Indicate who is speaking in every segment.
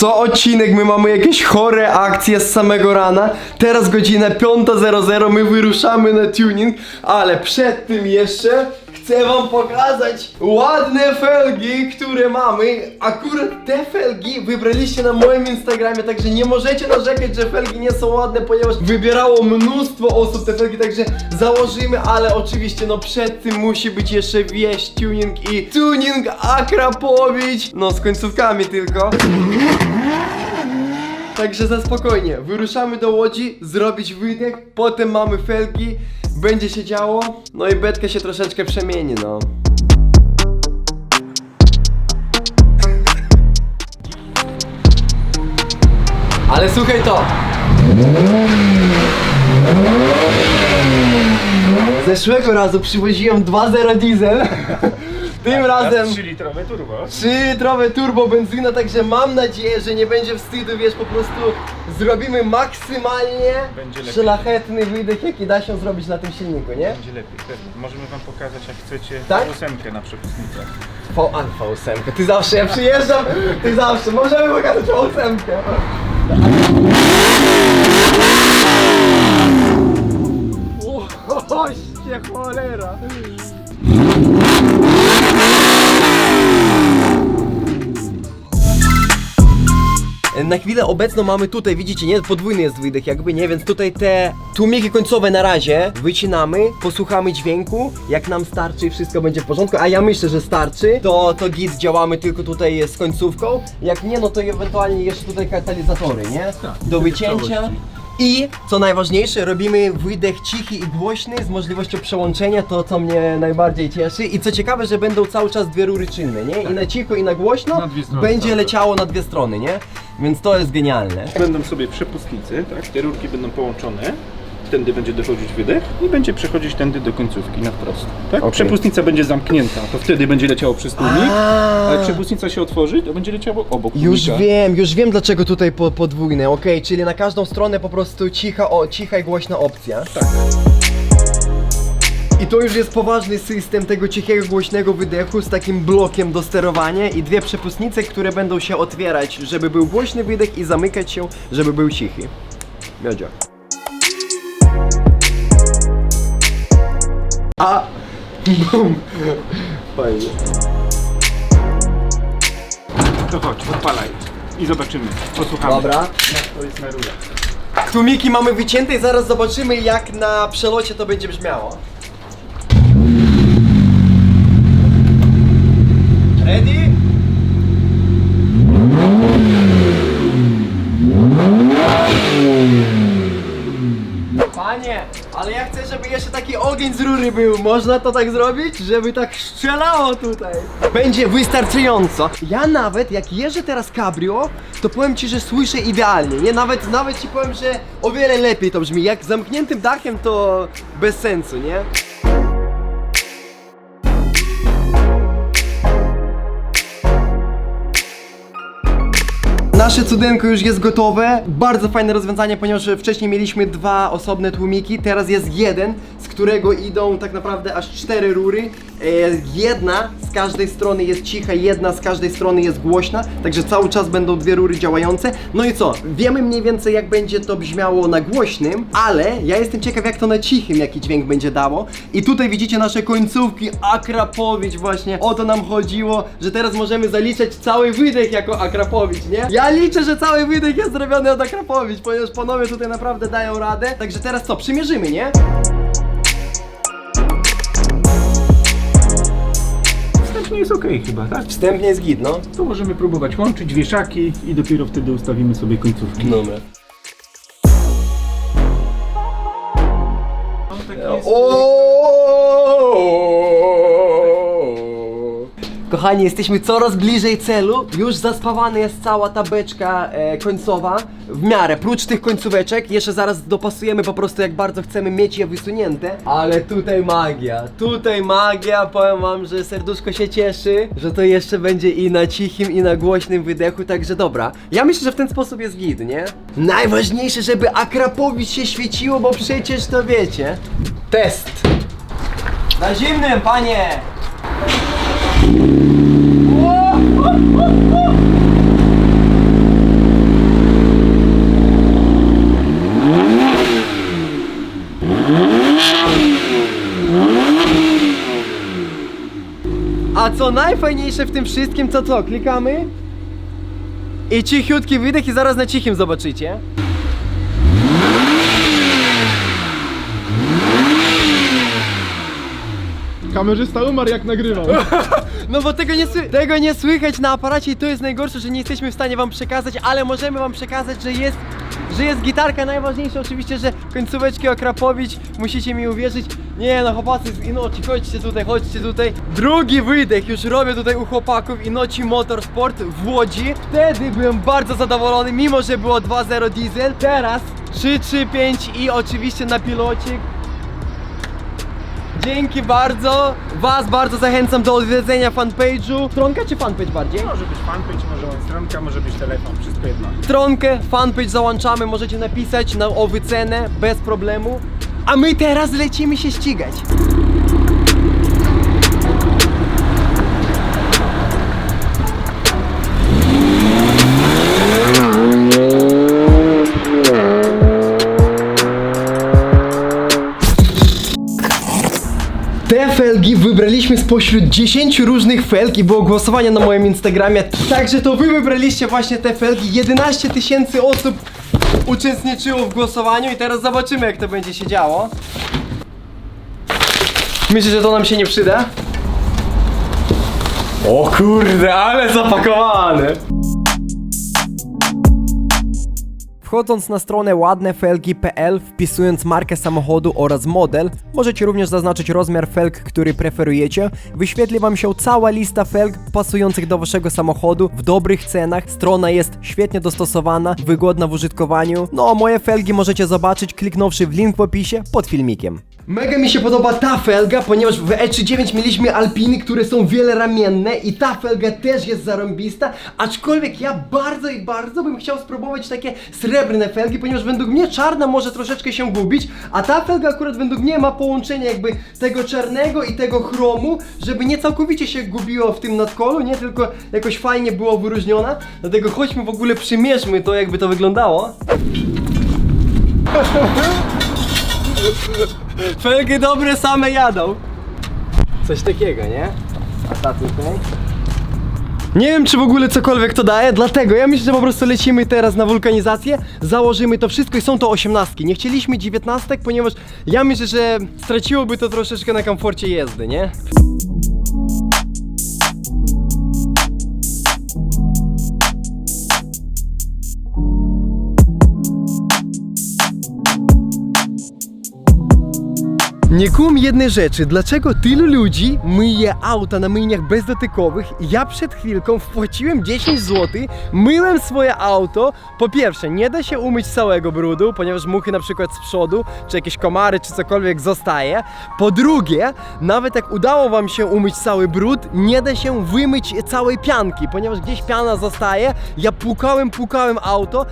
Speaker 1: Co odcinek my mamy jakieś chore akcje z samego rana. Teraz godzina 5.00, my wyruszamy na tuning, ale przed tym jeszcze chcę wam pokazać ładne felgi, które mamy. Akurat te felgi wybraliście na moim Instagramie, także nie możecie narzekać, że felgi nie są ładne, ponieważ wybierało mnóstwo osób te felgi, także założymy, ale oczywiście no przed tym musi być jeszcze wieś tuning i tuning Akrapowicz, no z końcówkami tylko. Także za spokojnie, wyruszamy do Łodzi, zrobić wydech, potem mamy felgi, będzie się działo, no i betka się troszeczkę przemieni, no. Ale słuchaj to! Zeszłego razu przywoziłem 2.0 diesel, tym razem...
Speaker 2: 3-litrowe turbo.
Speaker 1: 3-litrowe turbo benzyna, także mam nadzieję, że nie będzie wstydu, wiesz, po prostu zrobimy maksymalnie
Speaker 2: Będzie lepiej.
Speaker 1: szlachetny wydech, jaki da się zrobić na tym silniku, nie?
Speaker 2: Będzie lepiej, pewnie. Możemy wam pokazać jak chcecie
Speaker 1: Tak?
Speaker 2: ósemkę na przepustnicach.
Speaker 1: V Alfa 8, ty zawsze, ja przyjeżdżam, ty zawsze, możemy pokazać V 8. Oście cholera. Na chwilę obecną mamy tutaj, widzicie, nie? Podwójny jest wydech jakby, nie? Więc tutaj te tłumiki końcowe na razie wycinamy, posłuchamy dźwięku, jak nam starczy i wszystko będzie w porządku, a ja myślę, że starczy, to, to git działamy tylko tutaj z końcówką, jak nie, no to ewentualnie jeszcze tutaj katalizatory, nie? Do wycięcia. I co najważniejsze, robimy wydech cichy i głośny z możliwością przełączenia, to co mnie najbardziej cieszy. I co ciekawe, że będą cały czas dwie rury czynne, nie? I na cicho i na głośno
Speaker 2: Na dwie strony
Speaker 1: będzie
Speaker 2: cały czas.
Speaker 1: leciało na dwie strony, nie? Więc to jest genialne.
Speaker 2: Będą sobie przepustnicy, tak? Te rurki będą połączone. Tędy będzie dochodzić wydech i będzie przechodzić tędy do końcówki na wprost. Tak?
Speaker 1: Okej.
Speaker 2: Przepustnica będzie zamknięta, to wtedy będzie leciało przez tłumik.
Speaker 1: A.
Speaker 2: A jak przepustnica się otworzy, to będzie leciało obok
Speaker 1: Już
Speaker 2: tłumika.
Speaker 1: wiem, już wiem dlaczego tutaj po, podwójne, okej, czyli na każdą stronę po prostu cicha, o, cicha i głośna opcja.
Speaker 2: Tak.
Speaker 1: I to już jest poważny system tego cichego, głośnego wydechu z takim blokiem do sterowania i dwie przepustnice, które będą się otwierać, żeby był głośny wydech i zamykać się, żeby był cichy. Miodzio. A! Bum! Fajnie.
Speaker 2: To chodź, odpalaj. I zobaczymy, posłuchamy.
Speaker 1: Dobra.
Speaker 2: To jest na rurach.
Speaker 1: Tłumiki mamy wycięte i zaraz zobaczymy jak na przelocie to będzie brzmiało. Ready? Panie, ale ja chcę, żeby jeszcze taki ogień z rury był. Można to tak zrobić? Żeby tak strzelało tutaj. Będzie wystarczająco. Ja nawet, jak jeżdżę teraz cabrio, to powiem ci, że słyszę idealnie. Nie, nawet, nawet ci powiem, że o wiele lepiej to brzmi. Jak zamkniętym dachem, to bez sensu, nie? Nasze cudenko już jest gotowe. Bardzo fajne rozwiązanie, ponieważ wcześniej mieliśmy dwa osobne tłumiki, teraz jest jeden, którego idą tak naprawdę aż cztery rury. Jedna z każdej strony jest cicha, jedna z każdej strony jest głośna, także cały czas będą dwie rury działające. No i co? Wiemy mniej więcej jak będzie to brzmiało na głośnym, ale ja jestem ciekaw jak to na cichym jaki dźwięk będzie dało. I tutaj widzicie nasze końcówki Akrapowicz właśnie. O to nam chodziło, że teraz możemy zaliczać cały wydech jako Akrapowicz, nie? Ja liczę, że cały wydech jest zrobiony od Akrapowicz, ponieważ panowie tutaj naprawdę dają radę. Także teraz co? Przymierzymy, nie?
Speaker 2: Wstępnie jest ok chyba, tak?
Speaker 1: Wstępnie jest git, no.
Speaker 2: To możemy próbować łączyć wieszaki i dopiero wtedy ustawimy sobie końcówki.
Speaker 1: Dobra.
Speaker 2: No,
Speaker 1: Kochani, jesteśmy coraz bliżej celu. Już zaspawana jest cała ta beczka e, końcowa. W miarę, prócz tych końcóweczek, jeszcze zaraz dopasujemy po prostu jak bardzo chcemy mieć je wysunięte. Ale tutaj magia, tutaj magia. Powiem wam, że serduszko się cieszy, że to jeszcze będzie i na cichim, i na głośnym wydechu. Także dobra. Ja myślę, że w ten sposób jest git, nie? Najważniejsze, żeby Akrapowicz się świeciło, bo przecież to wiecie. Test. Na zimnym, panie! A co najfajniejsze w tym wszystkim, co to? Klikamy i cichutki wydech i zaraz na cichym zobaczycie.
Speaker 3: Kamerzysta umarł jak nagrywał.
Speaker 1: No bo tego nie, tego nie słychać na aparacie i to jest najgorsze, że nie jesteśmy w stanie wam przekazać, ale możemy wam przekazać, że jest, że jest gitarka. Najważniejsze oczywiście, że końcóweczki Okrapowicz, musicie mi uwierzyć. Nie no chłopacy Inoci, chodźcie tutaj, chodźcie tutaj. Drugi wydech już robię tutaj u chłopaków Inoci Motorsport w Łodzi. Wtedy byłem bardzo zadowolony, mimo że było 2.0 diesel. Teraz 3.3.5 i oczywiście na pilocik. Dzięki bardzo. Was bardzo zachęcam do odwiedzenia fanpage'u. Stronka czy fanpage bardziej?
Speaker 2: Może być fanpage, może być stronka, może być telefon, wszystko jedno.
Speaker 1: Stronkę, fanpage załączamy, możecie napisać na o wycenę bez problemu. A my teraz lecimy się ścigać. Felgi wybraliśmy spośród 10 różnych felg i było głosowanie na moim Instagramie. Także to wy wybraliście właśnie te felgi. 11 tysięcy osób uczestniczyło w głosowaniu i teraz zobaczymy jak to będzie się działo. Myślę, że to nam się nie przyda? O kurde, ale zapakowane! Wchodząc na stronę ładnefelgi.pl, wpisując markę samochodu oraz model, możecie również zaznaczyć rozmiar felg, który preferujecie. Wyświetli Wam się cała lista felg pasujących do Waszego samochodu w dobrych cenach. Strona jest świetnie dostosowana, wygodna w użytkowaniu. No a moje felgi możecie zobaczyć kliknąwszy w link w opisie pod filmikiem. Mega mi się podoba ta felga, ponieważ w E39 mieliśmy Alpiny, które są wieleramienne i ta felga też jest zarąbista, aczkolwiek ja bardzo i bardzo bym chciał spróbować takie srebrne felgi, ponieważ według mnie czarna może troszeczkę się gubić, a ta felga akurat według mnie ma połączenie jakby tego czarnego i tego chromu, żeby nie całkowicie się gubiło w tym nadkolu, nie tylko jakoś fajnie było wyróżniona, dlatego chodźmy w ogóle przymierzmy to jakby to wyglądało. Felgi dobre same jadą. Coś takiego, nie? A ta tutaj? Nie wiem, czy w ogóle cokolwiek to daje, dlatego ja myślę, że po prostu lecimy teraz na wulkanizację, założymy to wszystko i są to osiemnastki. Nie chcieliśmy dziewiętnastek, ponieważ ja myślę, że straciłoby to troszeczkę na komforcie jazdy, nie? Nie kum jednej rzeczy, dlaczego tylu ludzi myje auta na myjniach bezdotykowych? Ja przed chwilką wpłaciłem 10 zł, myłem swoje auto. Po pierwsze, nie da się umyć całego brudu, ponieważ muchy na przykład z przodu, czy jakieś komary, czy cokolwiek zostaje. Po drugie, nawet jak udało wam się umyć cały brud, nie da się wymyć całej pianki, ponieważ gdzieś piana zostaje. Ja pukałem, pukałem auto,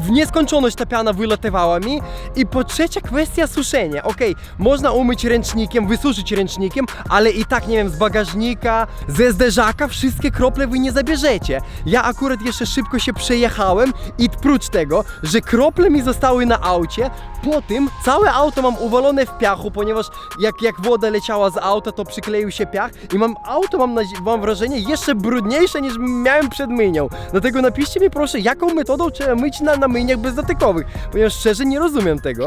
Speaker 1: w nieskończoność ta piana wylatywała mi. I po trzecia kwestia suszenia. Okej, można umyć ręcznikiem, wysuszyć ręcznikiem, ale i tak, nie wiem, z bagażnika, ze zderzaka wszystkie krople wy nie zabierzecie. Ja akurat jeszcze szybko się przejechałem i prócz tego, że krople mi zostały na aucie, po tym całe auto mam uwalone w piachu, ponieważ jak, jak woda leciała z auta, to przykleił się piach i mam auto, mam, mam wrażenie, jeszcze brudniejsze niż miałem przed myjnią. Dlatego napiszcie mi proszę, jaką metodą trzeba myć na, na myjniach bezdotykowych, ponieważ szczerze nie rozumiem tego.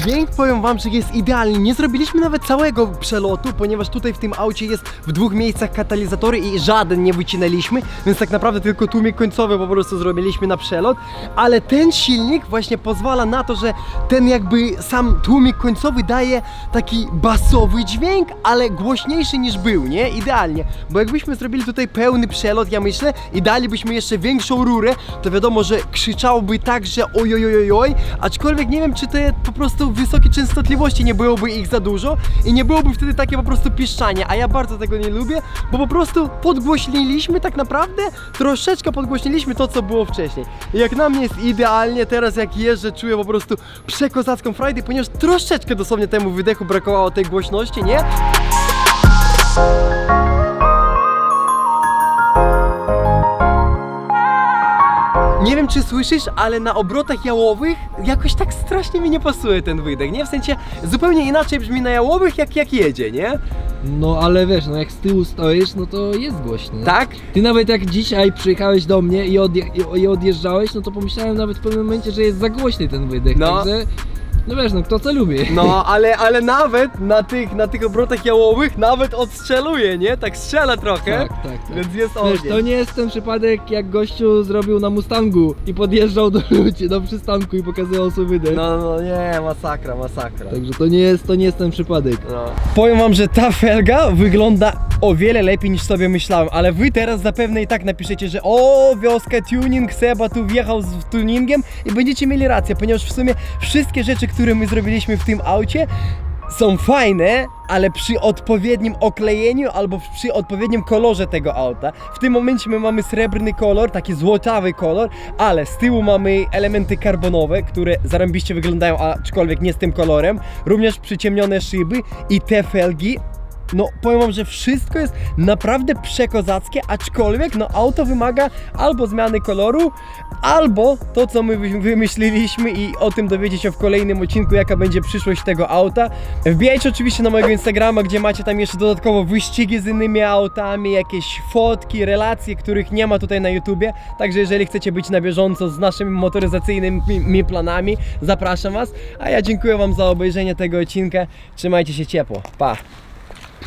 Speaker 1: Dźwięk powiem wam, że jest idealny. Nie zrobiliśmy nawet całego przelotu, ponieważ tutaj w tym aucie jest w dwóch miejscach katalizatory i żaden nie wycinaliśmy, więc tak naprawdę tylko tłumik końcowy po prostu zrobiliśmy na przelot. Ale ten silnik właśnie pozwala na to, że ten jakby sam tłumik końcowy daje taki basowy dźwięk, ale głośniejszy niż był, nie? Idealnie. Bo jakbyśmy zrobili tutaj pełny przelot, ja myślę, i dalibyśmy jeszcze większą rurę, to wiadomo, że krzyczałoby tak, że ojojojoj, aczkolwiek nie wiem, czy te po prostu wysokie częstotliwości nie byłoby ich za dużo i nie byłoby wtedy takie po prostu piszczanie, a ja bardzo tego nie lubię, bo po prostu podgłośniliśmy tak naprawdę, troszeczkę podgłośniliśmy to, co było wcześniej. Jak na mnie jest idealnie, teraz jak jeżdżę, czuję po prostu przekozacką frajdę, ponieważ troszeczkę dosłownie temu wydechu brakowało tej głośności, nie? Czy słyszysz, ale na obrotach jałowych jakoś tak strasznie mi nie pasuje ten wydech, nie? W sensie zupełnie inaczej brzmi na jałowych jak, jak jedzie, nie?
Speaker 4: No ale wiesz, no jak z tyłu stoisz, no to jest głośny.
Speaker 1: Tak?
Speaker 4: Ty nawet jak dzisiaj przyjechałeś do mnie i, odje- i- i odjeżdżałeś, no to pomyślałem nawet w pewnym momencie, że jest za głośny ten wydech,
Speaker 1: No.
Speaker 4: także... No wiesz, no kto co lubi.
Speaker 1: No, ale, ale nawet na tych, na tych obrotach jałowych nawet odstrzeluje, nie? Tak strzela trochę.
Speaker 4: Tak, tak, tak.
Speaker 1: Więc jest
Speaker 4: Wiesz,
Speaker 1: ogień.
Speaker 4: to nie jest ten przypadek jak gościu zrobił na Mustangu i podjeżdżał do ludzi do przystanku i pokazywał swój wydech.
Speaker 1: No, no nie, masakra, masakra.
Speaker 4: Także to nie jest, to nie jest ten przypadek.
Speaker 1: No. Powiem wam, że ta felga wygląda o wiele lepiej niż sobie myślałem, ale wy teraz zapewne i tak napiszecie, że o, wioska tuning, Seba tu wjechał z tuningiem i będziecie mieli rację, ponieważ w sumie wszystkie rzeczy, które my zrobiliśmy w tym aucie są fajne, ale przy odpowiednim oklejeniu albo przy odpowiednim kolorze tego auta. W tym momencie my mamy srebrny kolor, taki złotawy kolor, ale z tyłu mamy elementy karbonowe, które zarąbiście wyglądają, aczkolwiek nie z tym kolorem. Również przyciemnione szyby i te felgi no powiem wam, że wszystko jest naprawdę przekozackie, aczkolwiek no auto wymaga albo zmiany koloru, albo to co my wy- wymyśliliśmy i o tym dowiecie się w kolejnym odcinku, jaka będzie przyszłość tego auta. Wbijajcie oczywiście na mojego Instagrama, gdzie macie tam jeszcze dodatkowo wyścigi z innymi autami, jakieś fotki, relacje, których nie ma tutaj na YouTubie, także jeżeli chcecie być na bieżąco z naszymi motoryzacyjnymi planami, zapraszam was, a ja dziękuję wam za obejrzenie tego odcinka, trzymajcie się ciepło, pa!